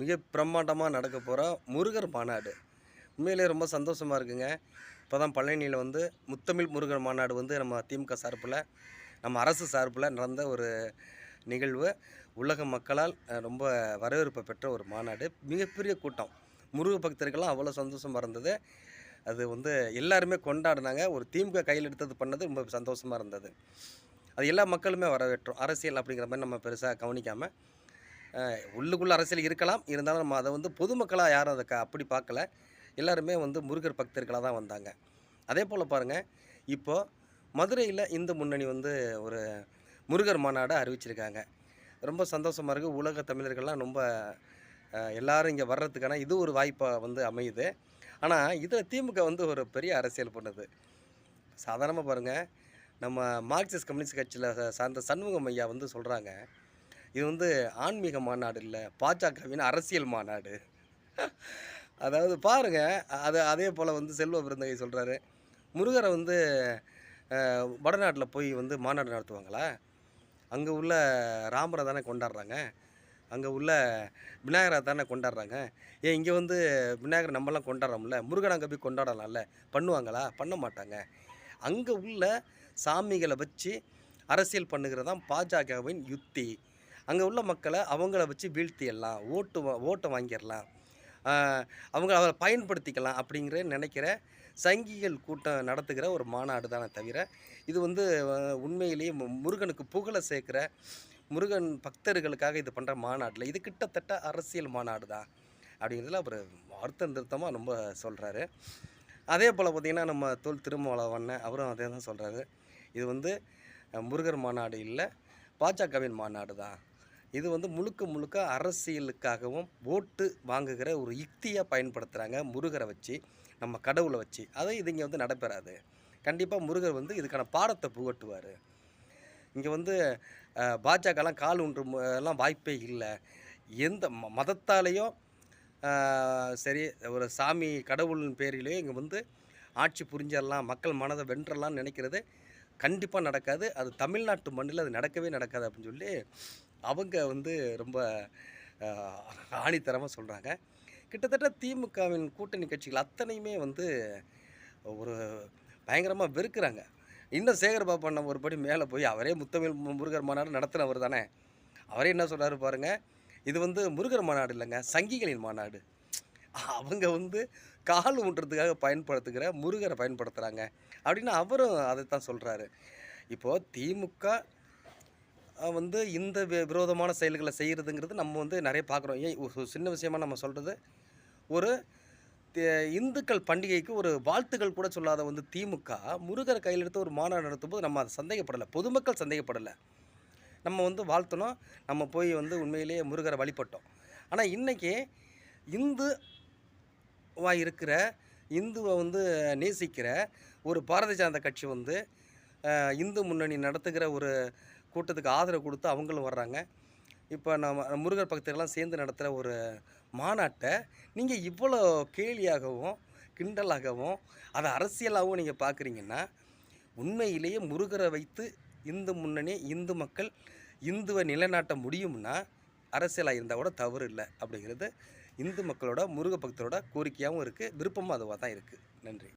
மிக பிரம்மாண்டமாக நடக்க போகிற முருகர் மாநாடு. உண்மையிலே ரொம்ப சந்தோஷமாக இருக்குங்க. இப்போ தான் பழனியில் வந்து முத்தமிழ் முருகர் மாநாடு வந்து நம்ம திமுக சார்பில் நம்ம அரசு சார்பில் நடந்த ஒரு நிகழ்வு. உலக மக்களால் ரொம்ப வரவேற்பு பெற்ற ஒரு மாநாடு. மிகப்பெரிய கூட்டம். முருக பக்தர்கள்லாம் அவ்வளோ சந்தோஷமாக இருந்தது. அது வந்து எல்லாருமே கொண்டாடினாங்க. ஒரு திமுக கையில் எடுத்தது பண்ணது ரொம்ப சந்தோஷமாக இருந்தது. அது எல்லா மக்களுமே வரவேற்றோம். அரசியல் அப்படிங்கிற மாதிரி நம்ம பெருசாக கவனிக்காமல் உள்ளுக்குள்ள அரசியல் இருக்கலாம். இருந்தாலும் நம்ம அதை வந்து பொதுமக்களாக யாரும் அதை அப்படி பார்க்கல. எல்லாருமே வந்து முருகர் பக்தர்களாக தான் வந்தாங்க. அதே போல் பாருங்கள் இப்போது மதுரையில் இந்து முன்னணி வந்து ஒரு முருகர் மாநாடை அறிவிச்சிருக்காங்க. ரொம்ப சந்தோஷமாக இருக்குது உலக தமிழர்கள்லாம் ரொம்ப எல்லோரும் எல்லாரும் இங்கே வர்றதுக்கான இது ஒரு வாய்ப்பாக வந்து அமையுது. ஆனால் இதில் திமுக வந்து ஒரு பெரிய அரசியல் பண்ணுது. சாதாரணமாக பாருங்கள் நம்ம மார்க்சிஸ்ட் கம்யூனிஸ்ட் கட்சியில் சார்ந்த சண்முகம் ஐயா வந்து சொல்கிறாங்க இது வந்து ஆன்மீக மாநாடு இல்லை பாஜகவின் அரசியல் மாநாடு. அதாவது பாருங்கள் அது அதே போல் வந்து செல்வ விருந்தகை சொல்கிறாரு முருகரை வந்து வடநாட்டில் போய் வந்து மாநாடு நடத்துவாங்களா? அங்கே உள்ள ராமரை தானே கொண்டாடுறாங்க? அங்கே உள்ள விநாயகரை தானே கொண்டாடுறாங்க? ஏன் இங்கே வந்து விநாயகர் நம்மலாம் கொண்டாடுறோம்ல முருகன் அங்கே போய் கொண்டாடலாம்ல? பண்ணுவாங்களா? பண்ண மாட்டாங்க. அங்கே உள்ள சாமிகளை வச்சு அரசியல் பண்ணுகிறது தான் பாஜகவின் யுத்தி. அங்கே உள்ள மக்களை அவங்கள வச்சு வீழ்த்திடலாம் ஓட்டு ஓட்டை வாங்கிடலாம் அவங்க அவங்கள அவரை பயன்படுத்திக்கலாம் அப்படிங்கிற நினைக்கிற சங்கிகள் கூட்டம் நடத்துகிற ஒரு மாநாடு தானே தவிர இது வந்து உண்மையிலேயே முருகனுக்கு புகழை சேர்க்குற முருகன் பக்தர்களுக்காக இது பண்ணுற மாநாட்டில். இது கிட்டத்தட்ட அரசியல் மாநாடு தான் அப்படிங்கிறதுல அவர் அர்த்தம் திருத்தமாக ரொம்ப சொல்கிறாரு அதே போல் பார்த்திங்கன்னா நம்ம தோல் திருமாவளவண்ண அவரும் அதே தான் சொல்கிறாரு இது வந்து முருகர் மாநாடு இல்லை பாஜகவின் மாநாடு தான். இது வந்து முழுக்க முழுக்க அரசியலுக்காகவும் ஓட்டு வாங்குகிற ஒரு யுக்தியாக பயன்படுத்துகிறாங்க முருகரை வச்சு நம்ம கடவுளை வச்சு. அதை இது இங்கே வந்து நடைபெறாது. கண்டிப்பாக முருகர் வந்து இதுக்கான பாடத்தை புகட்டுவார். இங்கே வந்து பாஜகலாம் கால் ஒன்று எல்லாம் வாய்ப்பே இல்லை. எந்த ம மதத்தாலேயோ சரி ஒரு சாமி கடவுளின் பேரிலேயோ இங்கே வந்து ஆட்சி புரிஞ்சிடலாம் மக்கள் மனதை வென்றலாம்னு நினைக்கிறது கண்டிப்பாக நடக்காது. அது தமிழ்நாட்டு மண்ணில் அது நடக்கவே நடக்காது அப்படின்னு சொல்லி அவங்க வந்து ரொம்ப ஆணித்தரமாக சொல்கிறாங்க கிட்டத்தட்ட திமுகவின் கூட்டணி கட்சிகள் அத்தனையுமே வந்து ஒரு பயங்கரமாக வெறுக்கிறாங்க. இன்னும் சேகர் பாபு ஒருபடி ஒரு படி மேலே போய் அவரே முத்தமிழ் முருகர் மாநாடு நடத்தினவர் தானே. அவரே என்ன சொல்கிறாரு பாருங்கள் இது வந்து முருகர் மாநாடு இல்லைங்க சங்கிகளின் மாநாடு. அவங்க வந்து கால் ஊன்றதுக்காக பயன்படுத்துகிற முருகரை பயன்படுத்துகிறாங்க அப்படின்னு அவரும் அதை தான் சொல்கிறாரு இப்போது திமுக வந்து இந்த வி- விரோதமான செயல்களை செய்கிறதுங்கிறது நம்ம வந்து நிறைய பார்க்குறோம். ஏன் ஒரு சின்ன விஷயமா நம்ம சொல்கிறது ஒரு இந்துக்கள் பண்டிகைக்கு ஒரு வாழ்த்துக்கள் கூட சொல்லாத வந்து திமுக முருகரை கையில் எடுத்து ஒரு மாநாடு நடத்தும்போது நம்ம அதை சந்தேகப்படலை. பொதுமக்கள் சந்தேகப்படலை. நம்ம வந்து வாழ்த்தணும். நம்ம போய் வந்து உண்மையிலேயே முருகரை வழிபட்டோம். ஆனால் இன்றைக்கி இந்து வா இருக்கிற இந்துவை வந்து நேசிக்கிற ஒரு பாரதிய ஜனதா கட்சி வந்து இந்து முன்னணி நடத்துகிற ஒரு கூட்டத்துக்கு ஆதரவு கொடுத்து அவங்களும் வர்றாங்க. இப்போ நம்ம முருகர் பக்தர்கள்லாம் சேர்ந்து நடத்துகிற ஒரு மாநாட்டை நீங்கள் இவ்வளோ கேலியாகவும் கிண்டலாகவும் அதை அரசியலாகவும் நீங்கள் பார்க்குறீங்கன்னா உண்மையிலேயே முருகரை வைத்து இந்து முன்னணி இந்து மக்கள் இந்துவை நிலைநாட்ட முடியும்னா அரசியலாக இருந்தால் கூட தவறு இல்லை அப்படிங்கிறது இந்து மக்களோட முருக பக்தரோட கோரிக்கையாகவும் இருக்குது விருப்பமும் அதுவாக தான் இருக்குது நன்றி.